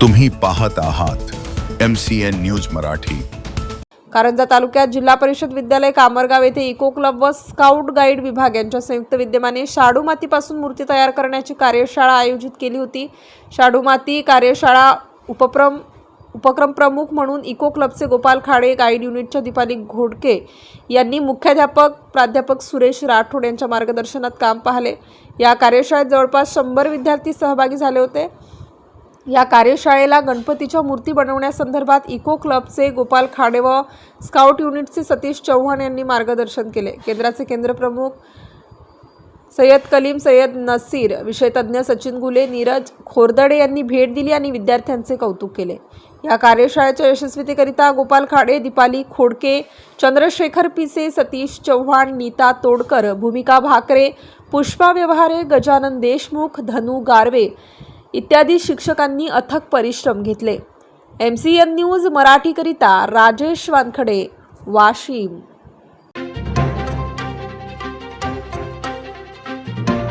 तुम्ही पाहत आहात M C N news Marathi. Karanja तालुक्यात जिल्हा परिषद विद्यालय कामरगाव येथे इको क्लब व स्काउट गाईड विभाग यांच्या संयुक्त विद्यमाने शाडू मातीपासून मूर्ती तयार करण्याची कार्यशाळा आयोजित केली होती. शाडू माती कार्यशाळा उपक्रम उपक्रम प्रमुख म्हणून इको क्लबचे गोपाल खाडे गाईड युनिटच्या दीपाली घोडके यांनी मुख्याध्यापक प्राध्यापक सुरेश राठोड यांच्या मार्गदर्शनात काम पाहिले. या कार्यशाळेत जवळपास शंभर विद्यार्थी सहभागी झाले होते. या कार्यशाळेला गणपतीच्या मूर्ती बनवण्यासंदर्भात इको क्लबचे गोपाल खाडे व स्काउट युनिटचे सतीश चव्हाण यांनी मार्गदर्शन केले. केंद्राचे केंद्रप्रमुख सय्यद कलीम सय्यद नसीर विषयतज्ञ सचिन गुले नीरज खोरदडे यांनी भेट दिली आणि विद्यार्थ्यांचे कौतुक केले. या कार्यशाळेच्या यशस्वीतेकरिता गोपाल खाडे दीपाली खोडके चंद्रशेखर पिसे सतीश चव्हाण नीता तोडकर भूमिका भाकरे पुष्पा व्यवहारे गजानन देशमुख धनु गारवे इत्यादी शिक्षकांनी अथक परिश्रम घेतले. एम सी एन न्यूज मराठीकरिता राजेश वानखडे वाशिम.